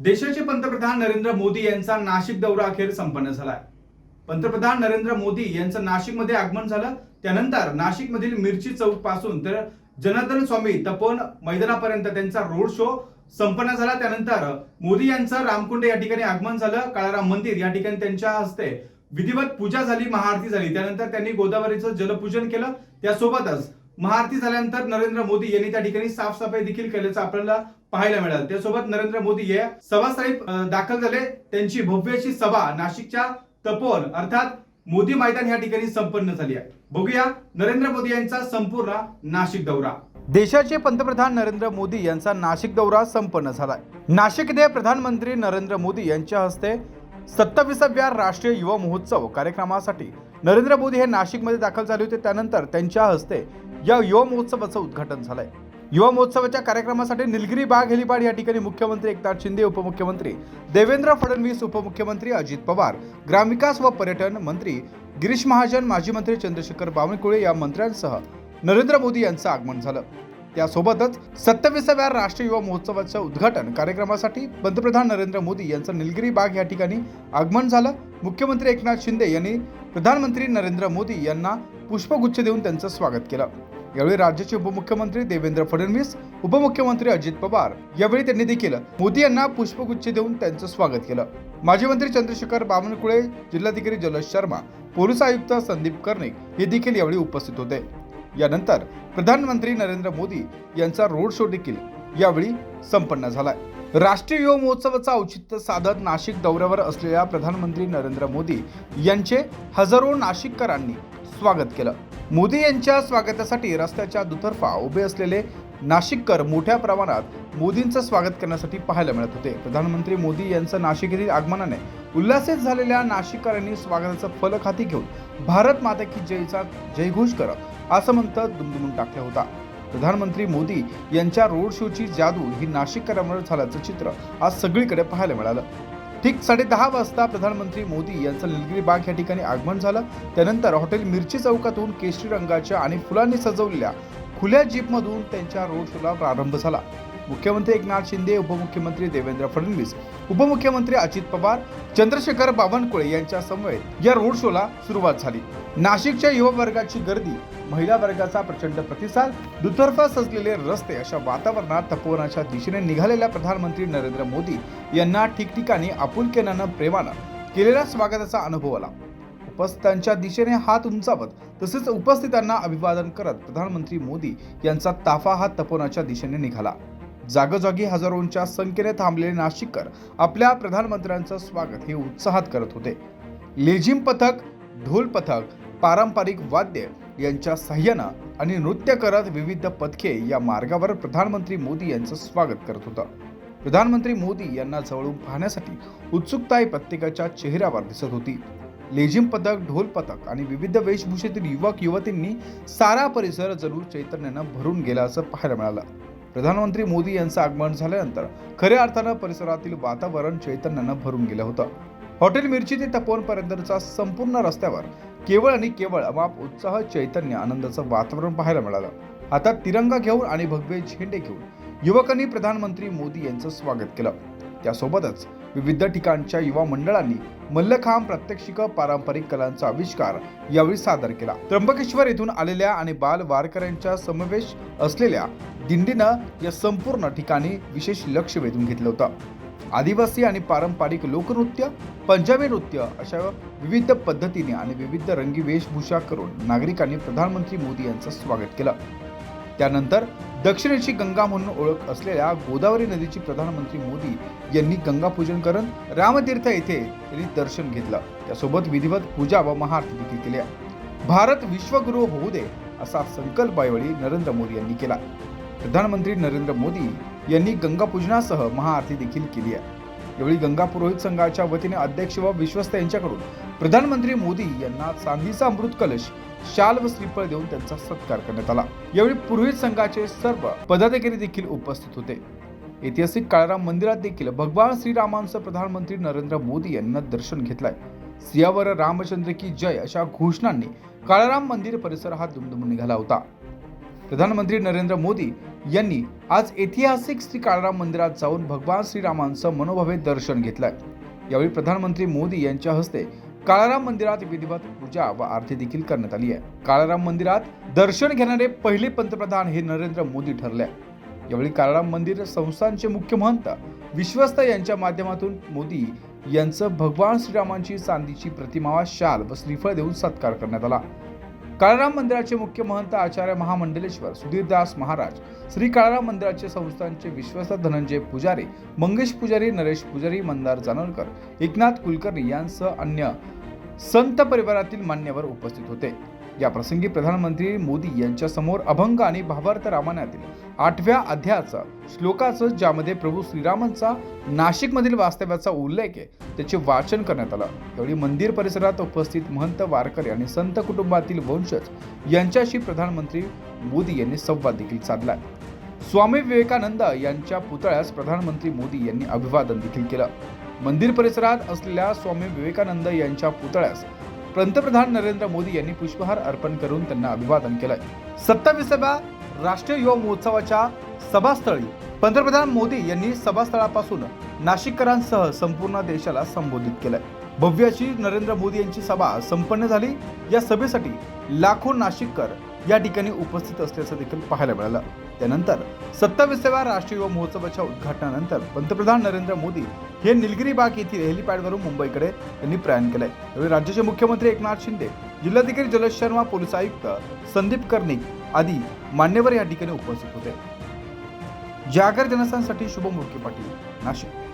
देशाचे पंतप्रधान नरेंद्र मोदी यांचा नाशिक दौरा अखेर संपन्न झालाय. पंतप्रधान नरेंद्र मोदी यांचं नाशिकमध्ये आगमन झालं. त्यानंतर नाशिकमधील मिरची चौकपासून तर जनार्दन स्वामी तपन मैदानापर्यंत त्यांचा रोड शो संपन्न झाला. त्यानंतर मोदी यांचं रामकुंड या ठिकाणी आगमन झालं. काळाराम मंदिर या ठिकाणी त्यांच्या हस्ते विधिवत पूजा झाली महाआरती झाली. त्यानंतर त्यांनी गोदावरीचं जलपूजन केलं. त्यासोबतच महाआरती झाल्यानंतर नरेंद्र मोदी यांनी त्या ठिकाणी साफसफाई देखील केल्याचं आपल्याला पाहायला मिळालं. त्यासोबत नरेंद्र मोदी हे सभासाहेब दाखल झाले. त्यांची भव्य सभा नाशिकच्या तपोवन अर्थात मोदी मैदान या ठिकाणी संपन्न झाली आहे. बघूया नरेंद्र मोदी यांचा संपूर्ण नाशिक दौरा. देशाचे पंतप्रधान नरेंद्र मोदी यांचा नाशिक दौरा संपन्न झालाय. नाशिक येथे प्रधानमंत्री नरेंद्र मोदी यांच्या हस्ते सत्तावीसाव्या राष्ट्रीय युवा महोत्सव कार्यक्रमासाठी नरेंद्र मोदी हे नाशिकमध्ये दाखल झाले होते. त्यानंतर त्यांच्या हस्ते या युवा महोत्सवाचं उद्घाटन झालंय. युवा महोत्सवाच्या कार्यक्रमासाठी निलगिरी बाग हेलिपॅड या ठिकाणी मुख्यमंत्री एकनाथ शिंदे उपमुख्यमंत्री देवेंद्र फडणवीस उपमुख्यमंत्री अजित पवार ग्रामविकास व पर्यटन मंत्री गिरीश महाजन माजी मंत्री चंद्रशेखर बावनकुळे या मंत्र्यांसह नरेंद्र मोदी यांचं आगमन झालं. त्यासोबतच सत्तावीसाव्या राष्ट्रीय युवा महोत्सवाच्या उद्घाटन कार्यक्रमासाठी पंतप्रधान नरेंद्र मोदी यांचं निलगिरी बाग या ठिकाणी आगमन झालं. मुख्यमंत्री एकनाथ शिंदे यांनी प्रधानमंत्री नरेंद्र मोदी यांना पुष्पगुच्छ देऊन त्यांचं स्वागत केलं. यावेळी राज्याचे उपमुख्यमंत्री देवेंद्र फडणवीस उपमुख्यमंत्री अजित पवार यावेळी त्यांनी देखील मोदी यांना पुष्पगुच्छ देऊन त्यांचं स्वागत केलं. माजी मंत्री चंद्रशेखर बावनकुळे जिल्हाधिकारी जलज शर्मा पोलीस आयुक्त संदीप कर्णिक हे देखील यावेळी उपस्थित होते. यानंतर प्रधानमंत्री नरेंद्र मोदी यांचा रोड शो देखील यावेळी संपन्न झालाय. राष्ट्रीय युवा महोत्सवाचं औचित्य साधत नाशिक दौऱ्यावर असलेल्या प्रधानमंत्री नरेंद्र मोदी यांचे हजारो नाशिककरांनी स्वागत केलं. मोदी यांच्या स्वागतासाठी रस्त्याच्या दुतर्फा उभे असलेले नाशिककर मोठ्या प्रमाणात मोदींचं स्वागत करण्यासाठी पाहायला मिळत होते. प्रधानमंत्री मोदी यांचं नाशिक येथील आगमनाने उल्हासित झालेल्या नाशिककरांनी स्वागताचं फलक हाती घेऊन भारत माता की जयचा जयघोष करत असं म्हणतं दुमदुमून टाकला होता. प्रधानमंत्री मोदी यांच्या रोड शोची जादू ही नाशिककरांवर झाल्याचं चित्र आज सगळीकडे पाहायला मिळालं. ठीक साडे दहा वाजता प्रधानमंत्री मोदी यांचं निलगिरी बाग या ठिकाणी आगमन झालं. त्यानंतर हॉटेल मिरची चौकातून केशरी रंगाच्या आणि फुलांनी सजवलेल्या खुल्या जीपमधून त्यांच्या रोड शोला प्रारंभ झाला. मुख्यमंत्री एकनाथ शिंदे उपमुख्यमंत्री देवेंद्र फडणवीस उपमुख्यमंत्री अजित पवार चंद्रशेखर बावनकुळे यांच्या समवेत या रोड शोला सुरुवात झाली. नाशिकच्या युवा वर्गाची गर्दी महिला वर्गाचा प्रचंड प्रतिसाद दुतर्फा सजलेले रस्ते अशा वातावरणात तपोवनाच्या दिशेने निघालेल्या प्रधानमंत्री नरेंद्र मोदी यांना ठिकठिकाणी आपुलकेनं प्रेमानं केलेल्या स्वागताचा अनुभव आला. उपस्थितांच्या दिशेने हात उंचावत तसेच उपस्थितांना अभिवादन करत प्रधानमंत्री मोदी यांचा ताफा हा तपोवनाच्या दिशेने निघाला. जागोजागी हजारोंच्या संख्येने थांबलेले नाशिककर आपल्या प्रधानमंत्र्यांचं स्वागत हे उत्साहात करत होते. लेझिम पथक ढोल पथक पारंपरिक वाद्य यांच्या सहाय्यानं आणि नृत्य करत विविध पथके या मार्गावर प्रधानमंत्री मोदी यांचं स्वागत करत होतं. प्रधानमंत्री मोदी यांना जवळून पाहण्यासाठी उत्सुकता ही प्रत्येकाच्या चेहऱ्यावर दिसत होती. लेझिम पथक ढोल पथक आणि विविध वेशभूषेतील युवक युवतींनी सारा परिसर जरूर चैतन्यानं भरून गेल्याचं असं पाहायला मिळालं. प्रधानमंत्री मोदी यांचं आगमन झाल्यानंतर खऱ्या अर्थानं परिसरातील वातावरण चैतन्यानं भरून गेलं होतं. हॉटेल मिरची ते तपोवनपर्यंतचा संपूर्ण रस्त्यावर केवळ आणि केवळ अमाप उत्साह चैतन्य आनंदाचं वातावरण पाहायला मिळालं. आता तिरंगा घेऊन आणि भगवे झेंडे घेऊन युवकांनी प्रधानमंत्री मोदी यांचं स्वागत केलं. त्यासोबतच विविध ठिकाणच्या युवा मंडळांनी मल्लखांब प्रात्यक्षिक पारंपरिक कलांचा आविष्कार यावेळी सादर केला. त्र्यंबकेश्वर येथून आलेल्या आणि बाल वारकऱ्यांच्या समावेश असलेल्या दिंडीनं या संपूर्ण ठिकाणी विशेष लक्ष वेधून घेतलं होतं. आदिवासी आणि पारंपरिक लोकनृत्य पंजाबी नृत्य अशा विविध पद्धतीने आणि विविध रंगी वेशभूषा करून नागरिकांनी प्रधानमंत्री मोदी यांचं स्वागत केलं. त्यानंतर दक्षिणेची गंगा म्हणून ओळख असलेल्या गोदावरी नदीची प्रधानमंत्री मोदी यांनी गंगा पूजन करून रामतीर्थ येथे त्यांनी दर्शन घेतलं. त्यासोबत विधिवत पूजा व महाआरती देखील केल्या भारत विश्वगुरु होऊ दे असा संकल्प यावेळी नरेंद्र मोदी यांनी केला. प्रधानमंत्री नरेंद्र मोदी यांनी गंगापूजनासह महाआरती देखील केली आहे. यावेळी गंगा पुरोहित संघाच्या वतीने अध्यक्ष व विश्वस्त यांच्याकडून प्रधानमंत्री मोदी यांना चांदीचा अमृत कलश शाल व श्रीफळ देऊन त्यांचा सत्कार करण्यात आला. यावेळी पुरोहित संघाचे सर्व पदाधिकारी देखील उपस्थित होते. ऐतिहासिक काळाराम मंदिरात देखील भगवान श्रीरामांचं प्रधानमंत्री नरेंद्र मोदी यांना दर्शन घेतलंय. सियावर रामचंद्र की जय अशा घोषणांनी काळाराम मंदिर परिसर हा दुमदुमून निघाला होता. प्रधानमंत्री नरेंद्र मोदी यांनी आज ऐतिहासिक श्री काळाराम मंदिरात जाऊन भगवान श्रीरामांचं मनोभावे दर्शन घेतलंय. यावेळी प्रधानमंत्री मोदी यांच्या हस्ते काळाराम मंदिरात विधिवत पूजा व आरती देखील करण्यात आली आहे. काळाराम मंदिरात दर्शन घेणारे पहिले पंतप्रधान हे नरेंद्र मोदी ठरले. यावेळी काळाराम मंदिर संस्थांचे मुख्य महंत विश्वस्त यांच्या माध्यमातून मोदी यांचं भगवान श्रीरामांची चांदीची प्रतिमा शाल व श्रीफळ देऊन सत्कार करण्यात आला. काळाराम मंदिराचे मुख्य महंत आचार्य महामंडलेश्वर सुधीरदास महाराज श्री काळाराम मंदिराचे संस्थांचे विश्वस्त धनंजय पुजारी मंगेश पुजारी नरेश पुजारी मंदार जानोरकर एकनाथ कुलकर्णी यांसह अन्य संत परिवारातील मान्यवर उपस्थित होते. या प्रसंगी प्रधानमंत्री मोदी यांच्या समोर अभंग आणि भावार्थ रामायणातील आठव्या अध्यायाचं श्लोकाचं ज्यामध्ये प्रभू श्रीरामांचा नाशिकमधील वास्तव्याचा उल्लेख आहे त्याचे वाचन करण्यात आलं. यावेळी मंदिर परिसरात उपस्थित महंत वारकरी आणि संत कुटुंबातील वंशज यांच्याशी प्रधानमंत्री मोदी यांनी संवाद देखील साधला. स्वामी विवेकानंद यांच्या पुतळ्यास प्रधानमंत्री मोदी यांनी अभिवादन देखील केलं. मंदिर परिसरात असलेल्या स्वामी विवेकानंद यांच्या पुतळ्यास पंतप्रधान नरेंद्र मोदी यांनी पुष्पहार अर्पण करून त्यांना अभिवादन केलंय. सत्तावीसाव्या राष्ट्रीय युवा महोत्सवाच्या सभास्थळी पंतप्रधान मोदी यांनी सभास्थळापासून नाशिककरांसह संपूर्ण देशाला संबोधित केलंय. भव्य अशी नरेंद्र मोदी यांची सभा संपन्न झाली. या सभेसाठी लाखो नाशिककर या ठिकाणी उपस्थित असल्याचं देखील पाहायला मिळालं. त्यानंतर सत्तावीसाव्या राष्ट्रीय युवा महोत्सवाच्या उद्घाटनानंतर पंतप्रधान नरेंद्र मोदी हे निलगिरी बाग येथील हेलिपॅडवरून मुंबईकडे त्यांनी प्रयाण केलंय. यावेळी राज्याचे मुख्यमंत्री एकनाथ शिंदे जिल्हाधिकारी जलज शर्मा पोलीस आयुक्त संदीप कर्णिक आदी मान्यवर या ठिकाणी उपस्थित होते. जागर जनसांसाठी शुभम मुरके पाटील नाशिक.